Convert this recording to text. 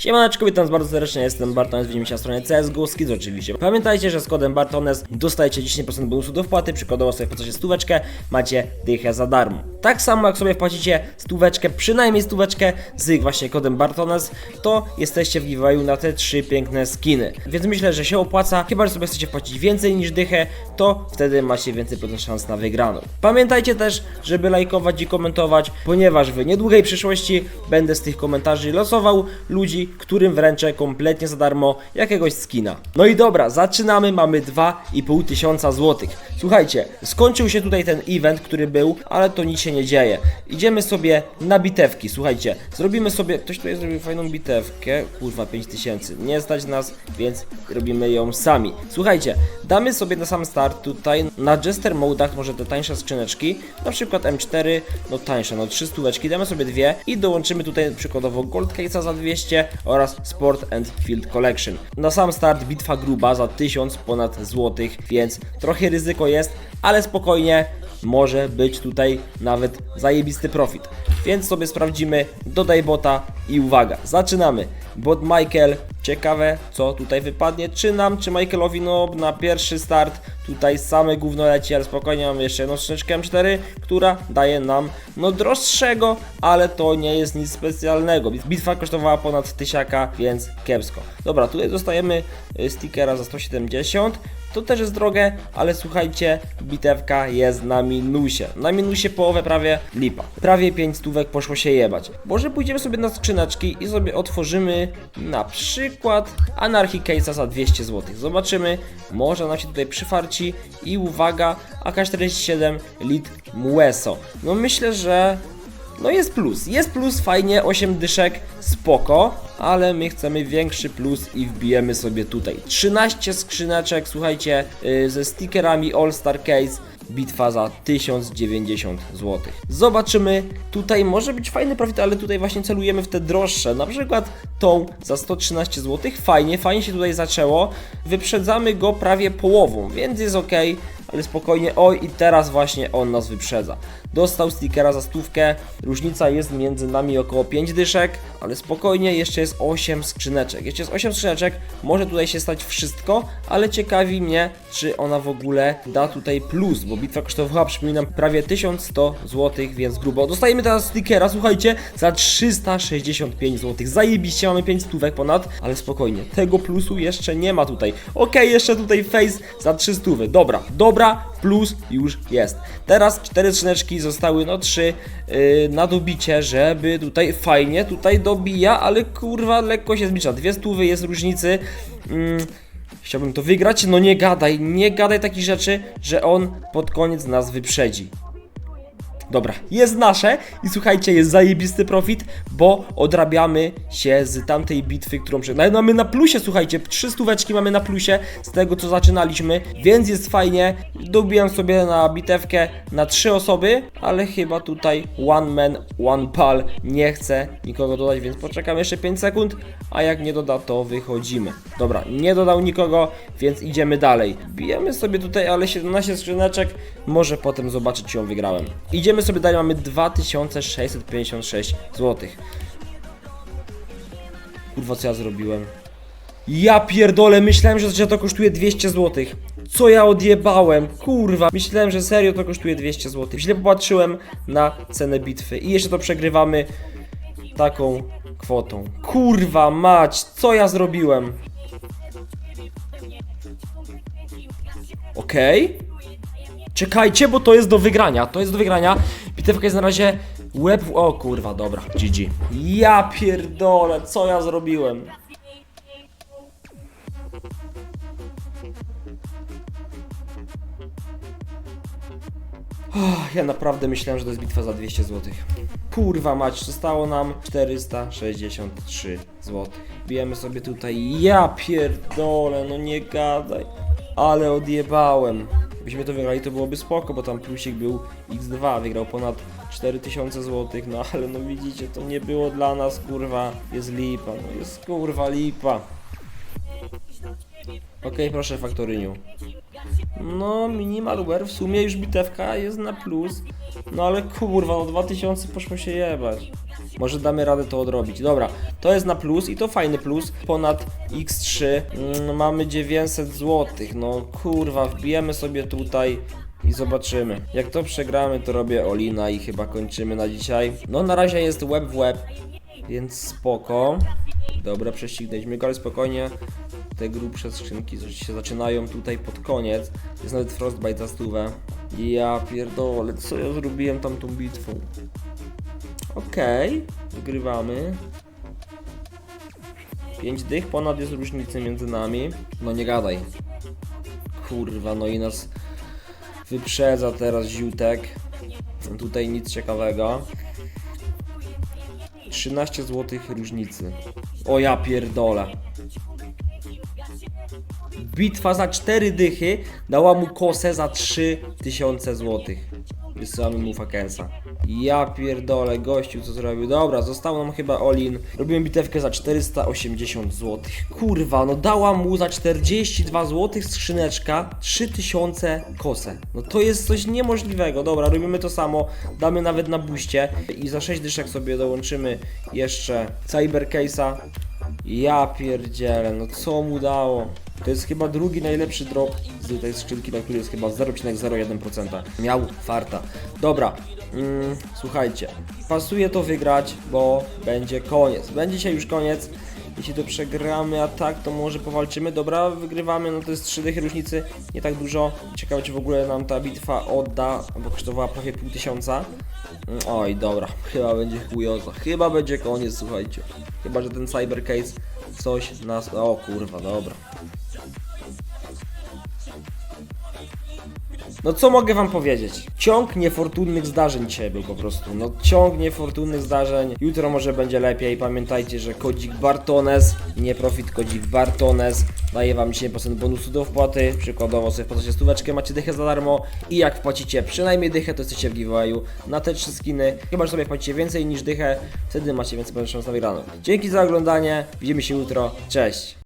Siemaneczko, witam was bardzo serdecznie, jestem Bartones, widzimy się na stronie CSGO Skids oczywiście. Pamiętajcie, że z kodem Bartones dostajecie 10% bonusu do wpłaty, przykładowo sobie wpłacacie stóweczkę, macie dychę za darmo. Tak samo jak sobie wpłacicie stóweczkę, przynajmniej stóweczkę z właśnie kodem Bartones, to jesteście w giveawayu na te trzy piękne skiny. Więc myślę, że się opłaca, chyba że sobie chcecie wpłacić więcej niż dychę, to wtedy macie więcej szans na wygraną. Pamiętajcie też, żeby lajkować i komentować, ponieważ w niedługiej przyszłości będę z tych komentarzy losował ludzi, którym wręczę kompletnie za darmo jakiegoś skina. No i dobra, zaczynamy, mamy 2,5 tysiąca złotych. Słuchajcie, skończył się tutaj ten event, który był, ale to nic się nie dzieje. Idziemy sobie na bitewki, słuchajcie, zrobimy sobie, ktoś tutaj zrobił fajną bitewkę, kurwa 5000, nie stać nas, więc robimy ją sami. Słuchajcie, damy sobie na sam start tutaj na Jester modach może te tańsze skrzyneczki, na przykład M4, no tańsze, no 3 stóweczki, damy sobie dwie i dołączymy tutaj przykładowo Gold Case'a za 200 oraz Sport and Field Collection. Na sam start bitwa gruba za 1000 ponad złotych, więc trochę ryzyko jest, ale spokojnie, może być tutaj nawet zajebisty profit. Więc sobie sprawdzimy, dodaj bota i uwaga, zaczynamy. Bot Michael, ciekawe co tutaj wypadnie, czy nam, czy Michaelowi, no na pierwszy start tutaj same gówno leci, ale spokojnie mamy jeszcze jedną skrzyneczkę M4, która daje nam no droższego, ale to nie jest nic specjalnego. Bitwa kosztowała ponad tysiaka, więc kiepsko. Dobra, tutaj dostajemy y, stickera za 170, to też jest drogie, ale słuchajcie, bitewka jest na minusie. Na minusie połowę prawie lipa. Prawie 5 stówek poszło się jebać. Może pójdziemy sobie na skrzyneczki i sobie otworzymy na przykład Anarchy Case'a za 200 zł. Zobaczymy, może nam się tutaj przyfarci i uwaga, AK-47 Lit Mueso. No myślę, że no jest plus, jest plus, fajnie, 8 dyszek, spoko, ale my chcemy większy plus i wbijemy sobie tutaj. 13 skrzyneczek, słuchajcie, yy, ze stickerami All Star Case, bitwa za 1090 zł. Zobaczymy, tutaj może być fajny profit, ale tutaj właśnie celujemy w te droższe, na przykład tą za 113 zł, fajnie, fajnie się tutaj zaczęło, wyprzedzamy go prawie połową, więc jest ok, ale spokojnie, oj i teraz właśnie on nas wyprzedza. Dostał stickera za stówkę, różnica jest między nami około 5 dyszek, ale spokojnie, jeszcze jest 8 skrzyneczek. Jeszcze jest 8 skrzyneczek, może tutaj się stać wszystko, ale ciekawi mnie, czy ona w ogóle da tutaj plus, bo bitwa kosztowała, przypominam, prawie 1100 zł, więc grubo. Dostajemy teraz stickera, słuchajcie, za 365 zł. Zajebiście, mamy 5 stówek ponad, ale spokojnie, tego plusu jeszcze nie ma tutaj. Okej, jeszcze tutaj face za 300. Dobra, dobra, plus już jest. Teraz 4 skrzyneczki zostały, no 3 yy, na dobicie, żeby tutaj fajnie, tutaj dobija, ale kurwa lekko się zbliża. Dwie stówy jest różnicy. Mm, chciałbym to wygrać, no nie gadaj, nie gadaj takich rzeczy, że on pod koniec nas wyprzedzi. Dobra, jest nasze i słuchajcie, jest zajebisty profit, bo odrabiamy się z tamtej bitwy, którą. No, mamy na plusie, słuchajcie, trzy stóweczki mamy na plusie z tego, co zaczynaliśmy, więc jest fajnie. Dobijam sobie na bitewkę na trzy osoby, ale chyba tutaj one man, one pal nie chce nikogo dodać, więc poczekam jeszcze 5 sekund, a jak nie doda, to wychodzimy. Dobra, nie dodał nikogo, więc idziemy dalej. Bijemy sobie tutaj, ale 17 skrzyneczek, może potem zobaczyć, czy ją wygrałem. Idziemy sobie dalej, mamy 2656 zł. Kurwa, co ja zrobiłem? Ja pierdolę, myślałem, że to kosztuje 200 zł. Co ja odjebałem? Kurwa, myślałem, że serio to kosztuje 200 zł. Źle popatrzyłem na cenę bitwy i jeszcze to przegrywamy taką kwotą. Kurwa mać, co ja zrobiłem? Okej. Czekajcie, bo to jest do wygrania. To jest do wygrania. Bitewka jest na razie łeb. w- O kurwa, dobra. GG. Ja pierdolę, co ja zrobiłem? Ja naprawdę myślałem, że to jest bitwa za 200 zł. Kurwa mać, zostało nam 463 zł. Bijemy sobie tutaj. Ja pierdolę, no nie gadaj. Ale odjebałem. Gdybyśmy to wygrali, to byłoby spoko, bo tam plusik był x2, wygrał ponad 4000 zł, no ale no widzicie, to nie było dla nas, kurwa, jest lipa, no jest kurwa lipa. Okej, proszę faktoryniu. No, minimalware, w sumie już bitewka jest na plus. No ale kurwa, no 2000 poszło się jebać. Może damy radę to odrobić. Dobra, to jest na plus i to fajny plus. Ponad x3 mm, mamy 900 zł. No kurwa, wbijemy sobie tutaj i zobaczymy. Jak to przegramy, to robię Olina i chyba kończymy na dzisiaj. No na razie jest web w web, więc spoko. Dobra, prześcignęliśmy go, ale spokojnie. Te grubsze skrzynki się zaczynają tutaj pod koniec. Jest nawet Frostbite za stówę. Ja pierdolę, co ja zrobiłem tamtą bitwą? Okej, wygrywamy. 5 dych, ponad jest różnicy między nami. No nie gadaj. Kurwa, no i nas wyprzedza teraz ziutek. Tutaj nic ciekawego. 13 zł różnicy. O ja pierdolę. Bitwa za 4 dychy dała mu kosę za 3000 zł. Wysyłamy mu fakensa. Ja pierdolę, gościu co zrobił. Dobra, został nam chyba Olin. Robiłem bitewkę za 480 zł. Kurwa, no dała mu za 42 zł skrzyneczka 3000 kosę. No to jest coś niemożliwego. Dobra, robimy to samo. Damy nawet na buście. I za 6 dyszek sobie dołączymy jeszcze Cybercase'a. Ja pierdzielę, no co mu dało? To jest chyba drugi najlepszy drop z tej skrzynki, na który jest chyba 0,01%. Miał farta. Dobra, mm, słuchajcie, pasuje to wygrać, bo będzie koniec. Będzie dzisiaj już koniec. Jeśli to przegramy, a tak, to może powalczymy. Dobra, wygrywamy, no to jest 3 dychy różnicy, nie tak dużo. Ciekawe, czy w ogóle nam ta bitwa odda, bo kosztowała prawie pół tysiąca. Mm, Oj, dobra, chyba będzie chujoza. Chyba będzie koniec, słuchajcie. Chyba, że ten cybercase coś nas... O kurwa, dobra. No co mogę wam powiedzieć? Ciąg niefortunnych zdarzeń dzisiaj był po prostu. No ciąg niefortunnych zdarzeń. Jutro może będzie lepiej. Pamiętajcie, że kodzik Bartones, nie profit kodzik Bartones daje wam 10% bonusu do wpłaty. Przykładowo sobie wpłacacie stóweczkę, macie dychę za darmo i jak wpłacicie przynajmniej dychę, to jesteście w giveawayu na te trzy skiny. Chyba, że sobie wpłacicie więcej niż dychę, wtedy macie więcej szans na wygraną. Dzięki za oglądanie. Widzimy się jutro. Cześć!